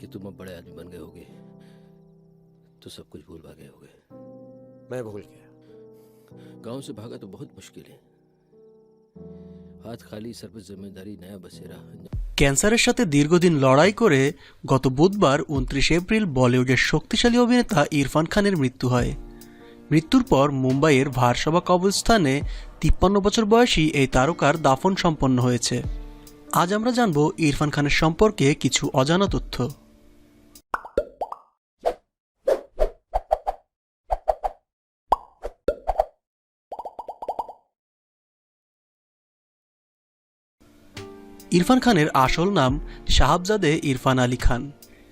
कि तुम अब बड़े आदमी बन गए होगे तो सब कुछ भूल भागे होगे मैं भूल गया गांव से भागा तो बहुत मुश्किल है हाथ खाली सर पर जिम्मेदारी नया बसेरा ক্যান্সারের সাথে দীর্ঘদিন লড়াই করে গত বুধবার উনত্রিশ এপ্রিল বলিউডের শক্তিশালী অভিনেতা ইরফান খানের মৃত্যু হয় মৃত্যুর পর মুম্বাইয়ের ভারসভা কবরস্থানে তিপ্পান্ন বছর বয়সী এই তারকার দাফন সম্পন্ন হয়েছে আজ আমরা জানব ইরফান খানের সম্পর্কে কিছু অজানা তথ্য ইরফান খানের আসল নাম শাহাবজাদে ইরফান আলী খান।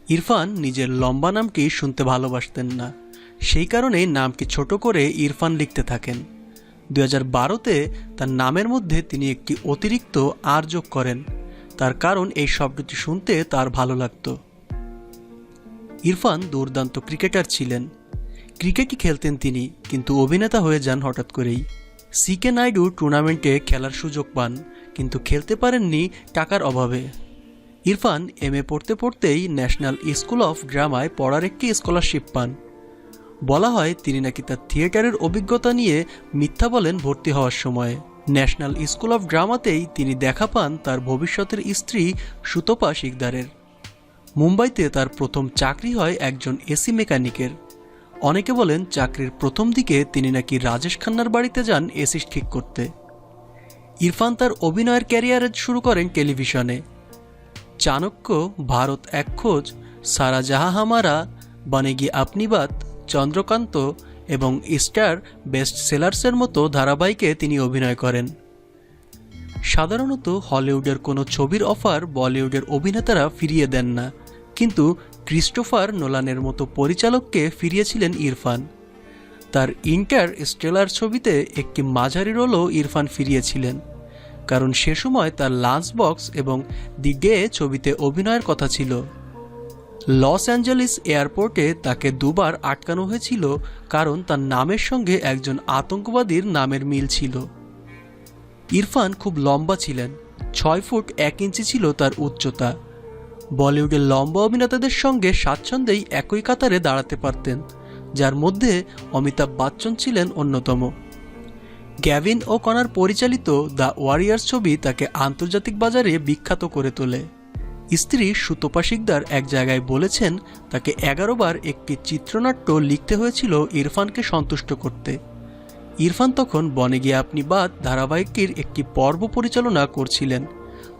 ইরফান নিজের লম্বা নামটি শুনতে ভালোবাসতেন না। সেই কারণেই নামকে ছোট করে ইরফান লিখতে থাকেন। দু হাজার বারোতে তার নামের মধ্যে তিনি একটি অতিরিক্ত আর যোগ করেন। তার কারণ এই শব্দটি শুনতে তার ভালো লাগতো। ইরফান দুর্দান্ত ক্রিকেটার ছিলেন। ক্রিকেটই খেলতেন তিনি, কিন্তু অভিনেতা হয়ে যান হঠাৎ করেই। সিকে নাইডু টুর্নামেন্টে খেলার সুযোগ পান, কিন্তু খেলতে পারেননি টাকার অভাবে। ইরফান এম এ পড়তে পড়তেই ন্যাশনাল স্কুল অফ ড্রামায় পড়ার একটি স্কলারশিপ পান। বলা হয় তিনি নাকি তার থিয়েটারের অভিজ্ঞতা নিয়ে মিথ্যা বলেন ভর্তি হওয়ার সময়। ন্যাশনাল স্কুল অফ ড্রামাতেই তিনি দেখা পান তার ভবিষ্যতের স্ত্রী সুতপা শিকদারের। মুম্বাইতে তার প্রথম চাকরি হয় একজন এসি মেকানিকের। অনেকে বলেন চাকরির প্রথম দিকে তিনি নাকি রাজেশ খান্নার বাড়িতে যান এসি ঠিক করতে। ইরফান তার অভিনয়ের ক্যারিয়ার শুরু করেন টেলিভিশনে। চাণক্য, ভারত এক খোঁজ সারা জাহা হামারা, বনেগি চন্দ্রকান্ত এবং স্টার বেস্ট সেলার্সের মতো ধারাবাহিকে তিনি অভিনয় করেন। সাধারণত হলিউডের কোনো ছবির অফার বলিউডের অভিনেতারা ফিরিয়ে দেন না। কিন্তু ক্রিস্টোফার নোলানের মতো পরিচালককে ফিরিয়েছিলেন ইরফান। তার ইন্টার স্টেলার ছবিতে একটি মাঝারি রোলও ইরফান ফিরিয়েছিলেন, কারণ সে সময় তার লাঞ্চ বক্স এবং দি ডে ছবিতে অভিনয়ের কথা ছিল। লস অ্যাঞ্জেলিস এয়ারপোর্টে তাকে দুবার আটকানো হয়েছিল, কারণ তার নামের সঙ্গে একজন আতঙ্কবাদীর নামের মিল ছিল। ইরফান খুব লম্বা ছিলেন, ছয় ফুট এক ইঞ্চি ছিল তার উচ্চতা। বলিউডের লম্বা অভিনেতাদের সঙ্গে স্বাচ্ছন্দ্যেই একই কাতারে দাঁড়াতে পারতেন, যার মধ্যে অমিতাভ বচ্চন ছিলেন অন্যতম। গ্যাভিন ও কনার পরিচালিত দ্য ওয়ারিয়ার্স ছবি তাকে আন্তর্জাতিক বাজারে বিখ্যাত করে তোলে। স্ত্রী সুতপা শিকদার এক জায়গায় বলেছেন, তাকে এগারো বার একটি চিত্রনাট্য লিখতে হয়েছিল ইরফানকে সন্তুষ্ট করতে। ইরফান তখন বনে গিয়ে আপনি বাদ ধারাবাহিকটির একটি পর্ব পরিচালনা করছিলেন।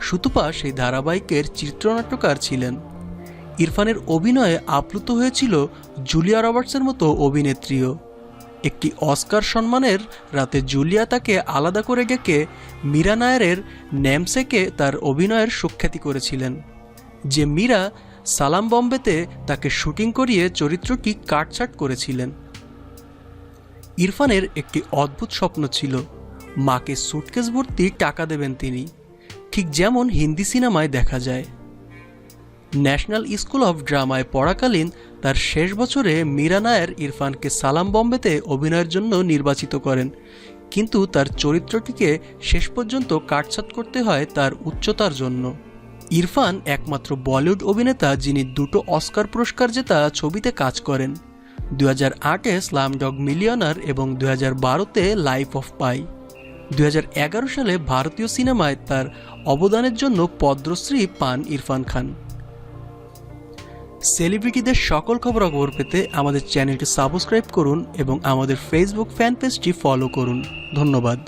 সুতপা সেই ধারাবাহিকের চিত্রনাট্যকার ছিলেন। ইরফানের অভিনয়ে আপ্লুত হয়েছিল জুলিয়া রবার্টসের মতো অভিনেত্রীও। একটি অস্কার সম্মানের রাতে জুলিয়া তাকে আলাদা করে ডেকে মীরা নায়ারের ন্যামসেকে তার অভিনয়ের সুখ্যাতি করেছিলেন। যে মীরা সালাম বম্বেতে তাকে শুটিং করিয়ে চরিত্রটি কাটছাট করেছিলেন। ইরফানের একটি অদ্ভুত স্বপ্ন ছিল, মাকে সুটকেস ভর্তি টাকা দেবেন তিনি। ঠিক যেমন হিন্দি সিনেমায় দেখা যায়। ন্যাশনাল স্কুল অফ ড্রামায় পড়াকালীন তার শেষ বছরে মীরা নায়ার ইরফানকে সালাম বম্বেতে অভিনয়ের জন্য নির্বাচিত করেন। কিন্তু তার চরিত্রটিকে শেষ পর্যন্ত কাটছাট করতে হয় তার উচ্চতার জন্য। ইরফান একমাত্র বলিউড অভিনেতা যিনি দুটো অস্কার পুরস্কার জেতা ছবিতে কাজ করেন। দু হাজার আটে স্লামডগ মিলিয়নার এবং দু হাজার বারোতে লাইফ অফ পাই। দুই হাজার এগারো সালে ভারতীয় সিনেমায় তার অবদানের জন্য পদ্মশ্রী পান ইরফান খান। সেলিব্রিটিদের সকল খবরাখবর পেতে আমাদের চ্যানেলটি সাবস্ক্রাইব করুন এবং আমাদের ফেসবুক ফ্যান পেজটি ফলো করুন। ধন্যবাদ।